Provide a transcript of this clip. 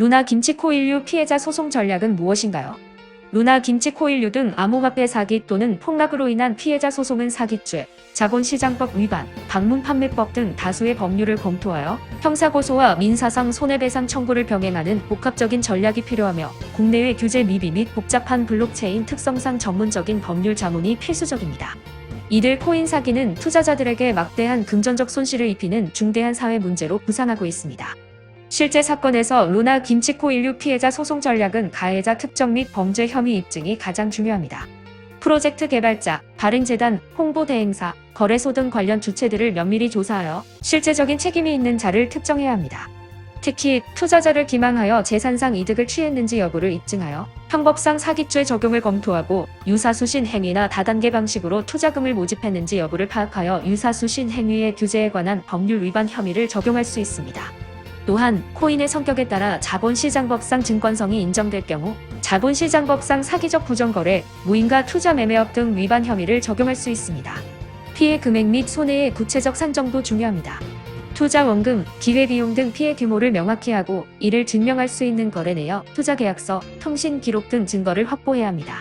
루나 김치 코일류 피해자 소송 전략은 무엇인가요? 루나 김치 코일류 등 암호화폐 사기 또는 폭락으로 인한 피해자 소송은 사기죄, 자본시장법 위반, 방문 판매법 등 다수의 법률을 검토하여 형사고소와 민사상 손해배상 청구를 병행하는 복합적인 전략이 필요하며 국내외 규제 미비 및 복잡한 블록체인 특성상 전문적인 법률 자문이 필수적입니다. 이들 코인 사기는 투자자들에게 막대한 금전적 손실을 입히는 중대한 사회 문제로 부상하고 있습니다. 실제 사건에서 루나 김치코 인류 피해자 소송 전략은 가해자 특정 및 범죄 혐의 입증이 가장 중요합니다. 프로젝트 개발자, 발행재단, 홍보 대행사, 거래소 등 관련 주체들을 면밀히 조사하여 실제적인 책임이 있는 자를 특정해야 합니다. 특히 투자자를 기망하여 재산상 이득을 취했는지 여부를 입증하여 형법상 사기죄 적용을 검토하고 유사수신 행위나 다단계 방식으로 투자금을 모집했는지 여부를 파악하여 유사수신 행위의 규제에 관한 법률 위반 혐의를 적용할 수 있습니다. 또한 코인의 성격에 따라 자본시장법상 증권성이 인정될 경우 자본시장법상 사기적 부정거래, 무인가 투자 매매업 등 위반 혐의를 적용할 수 있습니다. 피해 금액 및 손해의 구체적 산정도 중요합니다. 투자 원금, 기회비용 등 피해 규모를 명확히 하고 이를 증명할 수 있는 거래 내역, 투자 계약서, 통신 기록 등 증거를 확보해야 합니다.